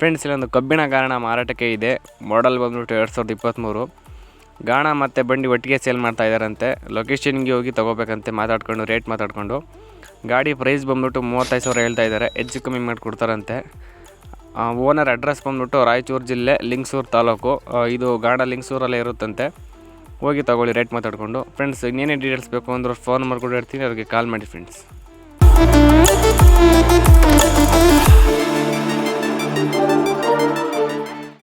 Friends, ಇಲ್ಲೊಂದು ಕಬ್ಬಿಣ ಗಾಣ ಮಾರಾಟಕ್ಕೆ ಇದೆ. ಮಾಡಲ್ ಬಂದ್ಬಿಟ್ಟು ಎರಡು ಸಾವಿರದ ಇಪ್ಪತ್ತ್ಮೂರು ಗಾಣ ಮತ್ತು ಬಂಡಿ ಒಟ್ಟಿಗೆ ಸೇಲ್ ಮಾಡ್ತಾ ಇದ್ದಾರಂತೆ. ಲೊಕೇಶನ್ಗೆ ಹೋಗಿ ತೊಗೋಬೇಕಂತೆ ಮಾತಾಡ್ಕೊಂಡು ರೇಟ್ ಮಾತಾಡ್ಕೊಂಡು. ಗಾಡಿ ಪ್ರೈಸ್ ಬಂದ್ಬಿಟ್ಟು ಮೂವತ್ತೈದು ಸಾವಿರ ಹೇಳ್ತಾ ಇದ್ದಾರೆ. ಹೆಚ್ಚು ಕಮ್ಮಿ ಮಾಡಿಕೊಡ್ತಾರಂತೆ ಓನರ್ ಅಡ್ರೆಸ್ ಬಂದ್ಬಿಟ್ಟು ರಾಯಚೂರು ಜಿಲ್ಲೆ, ಲಿಂಗ್ಸೂರು ತಾಲೂಕು. ಇದು ಗಾಣ ಲಿಂಗ್ಸೂರಲ್ಲೇ ಇರುತ್ತಂತೆ. ಹೋಗಿ ತಗೊಳ್ಳಿ ರೇಟ್ ಮಾತಾಡಿಕೊಂಡು. ಫ್ರೆಂಡ್ಸ್, ಇನ್ನೇನೇ ಡೀಟೇಲ್ಸ್ ಬೇಕು ಅಂದ್ರೆ ಫೋನ್ ನಂಬರ್ ಕೂಡ ಇರ್ತೀನಿ ಅವ್ರಿಗೆ ಕಾಲ್ ಮಾಡಿ ಫ್ರೆಂಡ್ಸ್